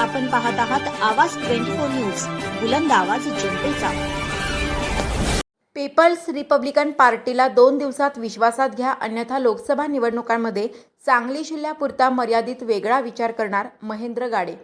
आपण पाहत आहात आवाज ट्वेंटी फोर न्यूज बुलंद आवाज जनतेचा. पीपल्स रिपब्लिकन पार्टीला दोन दिवसात विश्वासात घ्या अन्यथा लोकसभा निवडणुकांमध्ये सांगली जिल्ह्यापुरता मर्यादित वेगळा विचार करणार महेंद्र गाडे.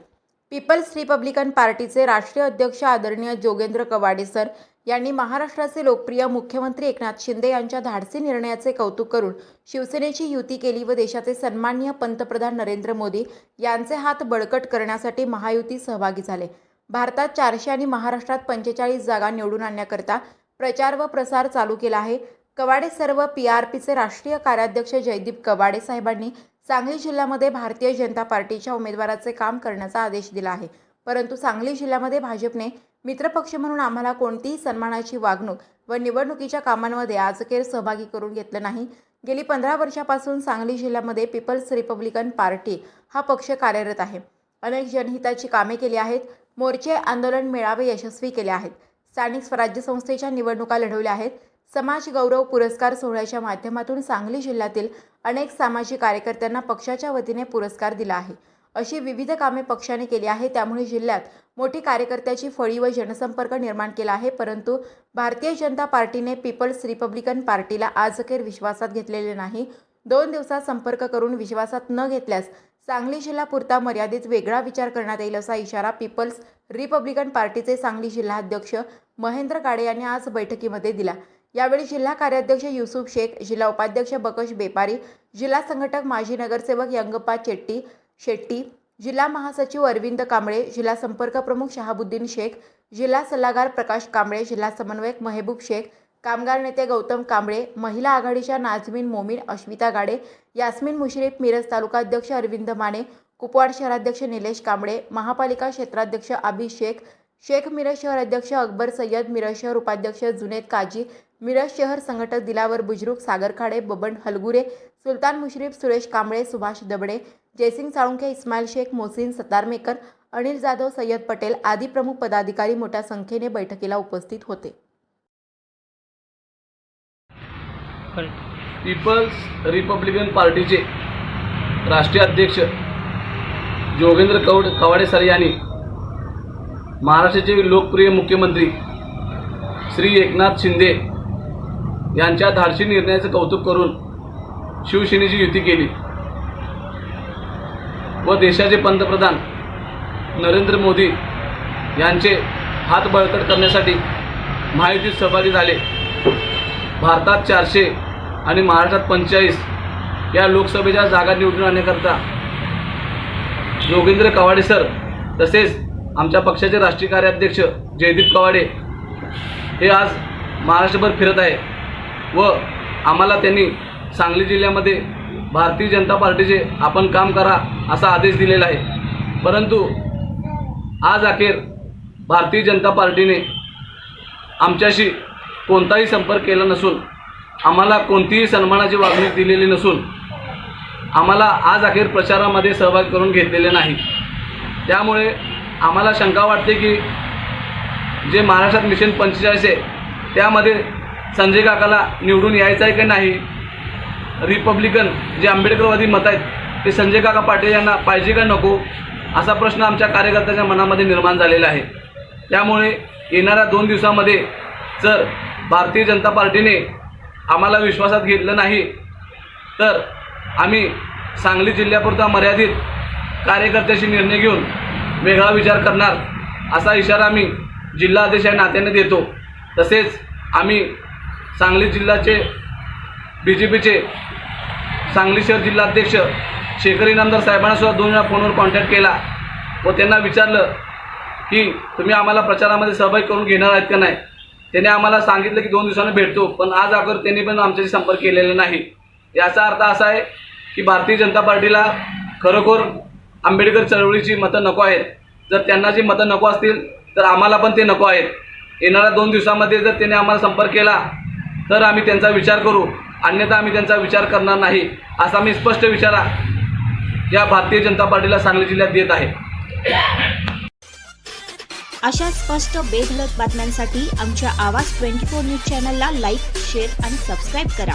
पीपल्स रिपब्लिकन पार्टीचे राष्ट्रीय अध्यक्ष आदरणीय जोगेंद्र कवाडे सर यांनी महाराष्ट्राचे लोकप्रिय मुख्यमंत्री एकनाथ शिंदे यांच्या धाडसी निर्णयाचे कौतुक करून शिवसेनेची युती केली व देशाचे सन्माननीय पंतप्रधान नरेंद्र मोदी यांचे हात बळकट करण्यासाठी महायुती सहभागी झाले. भारतात चारशे आणि महाराष्ट्रात पंचेचाळीस जागा निवडून आणण्याकरता प्रचार व प्रसार चालू केला आहे. कवाडे सर्व पी आर पीचे राष्ट्रीय कार्याध्यक्ष जयदीप कवाडे साहेबांनी सांगली जिल्ह्यामध्ये भारतीय जनता पार्टीच्या उमेदवाराचे काम करण्याचा आदेश दिला आहे. परंतु सांगली जिल्ह्यामध्ये भाजपने मित्रपक्ष म्हणून आम्हाला कोणतीही सन्मानाची वागणूक व निवडणुकीच्या कामांमध्ये आजकेर सहभागी करून घेतलं नाही. गेली पंधरा वर्षापासून सांगली जिल्ह्यामध्ये पीपल्स रिपब्लिकन पार्टी हा पक्ष कार्यरत आहे. अनेक जनहिताची कामे केली आहेत. मोर्चे आंदोलन मेळावे यशस्वी केले आहेत. स्थानिक स्वराज्य संस्थेच्या निवडणुका लढवल्या आहेत. समाज गौरव पुरस्कार सोहळ्याच्या माध्यमातून सांगली जिल्ह्यातील अनेक सामाजिक कार्यकर्त्यांना पक्षाच्या वतीने पुरस्कार दिला आहे. अशी विविध कामे पक्षाने केली आहे त्यामुळे जिल्ह्यात मोठी कार्यकर्त्याची फळी व जनसंपर्क निर्माण केला आहे. परंतु भारतीय जनता पार्टीने पीपल्स रिपब्लिकन पार्टीला आजअखेर विश्वासात घेतलेले नाही. दोन दिवसात संपर्क करून विश्वासात न घेतल्यास सांगली जिल्हापुरता मर्यादित वेगळा विचार करण्यात येईल असा इशारा पीपल्स रिपब्लिकन पार्टीचे सांगली जिल्हाध्यक्ष महेंद्र काडे यांनी आज बैठकीमध्ये दिला. यावेळी जिल्हा कार्याध्यक्ष युसुफ शेख जिल्हा उपाध्यक्ष बकश बेपारी जिल्हा संघटक माजी नगरसेवक यंगप्पा चेट्टी शेट्टी जिल्हा महासचिव अरविंद कांबळे जिल्हा संपर्क प्रमुख शहाबुद्दीन शेख जिल्हा सल्लागार प्रकाश कांबळे जिल्हा समन्वयक महेबूब शेख कामगार नेते गौतम कांबळे महिला आघाडीच्या नाझमीन मोमीन अश्विता गाडे यास्मिन मुश्रीफ मिरज तालुका अध्यक्ष अरविंद माने कुपवाड शहराध्यक्ष निलेश कांबळे महापालिका क्षेत्राध्यक्ष आबी शेख शेख मिरज शहर अध्यक्ष अकबर सय्यद मिरज शहर उपाध्यक्ष जुनेद काजी मिरज शहर संघटक दिलावर बुजरुक सागर खाडे बबन हलगुरे सुलतान मुश्रीफ सुरेश कांबळे सुभाष दबडे जयसिंग साळुंखे इस्माईल शेख मोहसिन सतारमेकर अनिल जाधव सय्यद पटेल आदी प्रमुख पदाधिकारी मोठ्या संख्येने बैठकीला उपस्थित होते. पीपल्स रिपब्लिकन पार्टीचे राष्ट्रीय अध्यक्ष जोगेंद्र कवड कवाडे सर यांनी महाराष्ट्राचे लोकप्रिय मुख्यमंत्री श्री एकनाथ शिंदे यांच्या धाडशी निर्णयाचं कौतुक करून शिवसेनेची युती केली. व देशाचे पंतप्रधान नरेंद्र मोदी यांचे हात बळकट करण्यासाठी महायुतीत सहभागी झाले. भारतात चारशे आणि महाराष्ट्रात पंचेचाळीस या लोकसभेच्या जागा निवडून आणण्याकरता योगेंद्र कवाडे सर तसेच आमच्या पक्षाचे राष्ट्रीय कार्याध्यक्ष जयदीप कवाडे हे आज महाराष्ट्रभर फिरत आहे व आम्हाला त्यांनी सांगली जिल्ह्यामध्ये भारतीय जनता पार्टीचे आपण काम करा असा आदेश दिलेला आहे. परंतु आज अखेर भारतीय जनता पार्टीने आमच्याशी कोणताही संपर्क केला नसून आम्हाला कोणतीही सन्मानाची वागणूक दिलेली नसून आम्हाला आज अखेर प्रचारामध्ये सहभाग करून घेतलेले नाही. त्यामुळे आम्हाला शंका वाटते की जे महाराष्ट्रात मिशन पंचेचाळीस आहे त्यामध्ये संजय काकाला निवडून यायचं आहे की नाही? रिपब्लिकन जे आंबेडकरवादी मत आहेत ते संजय काका पाटील यांना पाहिजे का नको? असा प्रश्न आमच्या कार्यकर्त्याच्या मनामध्ये निर्माण झालेला आहे. त्यामुळे येणाऱ्या दोन दिवसामध्ये जर भारतीय जनता पार्टीने आम्हाला विश्वासात घेतलं नाही तर आम्ही सांगली जिल्ह्यापुरता मर्यादित कार्यकर्त्याशी निर्णय घेऊन वेगळा विचार करणार असा इशारा आम्ही जिल्हाध्यक्ष या नात्याने देतो. तसेच आम्ही सांगली जिल्ह्याचे बी जे पीचे सांगली शहर जिल्हाध्यक्ष शेखर इनामदार साहेबांना सुद्धा दोन वेळा फोनवर कॉन्टॅक्ट केला व त्यांना विचारलं की तुम्ही आम्हाला प्रचारामध्ये सहभागी करून घेणार आहेत का नाही? त्याने आम्हाला सांगितलं की दोन दिवसांनी भेटतो पण आज अगर त्यांनी पण आमच्याशी संपर्क केलेला नाही. याचा अर्थ असा आहे की भारतीय जनता पार्टीला खरोखर आंबेडकर चळवळीची मतं नको आहेत. जर त्यांना जी मतं नको असतील तर आम्हाला पण ते नको आहेत. येणाऱ्या दोन दिवसामध्ये जर त्याने आम्हाला संपर्क केला तर आम्ही त्यांचा विचार करू. अन्यथा आम्ही त्यांचा विचार करणार नाही असा मी स्पष्ट विचारा या भारतीय जनता पार्टीला सांगली जिल्ह्यात देत आहे. अशा स्पष्ट बेधलक बातम्यांसाठी आमच्या आवाज ट्वेंटी फोर न्यूज चॅनलला लाईक शेअर आणि सबस्क्राईब करा.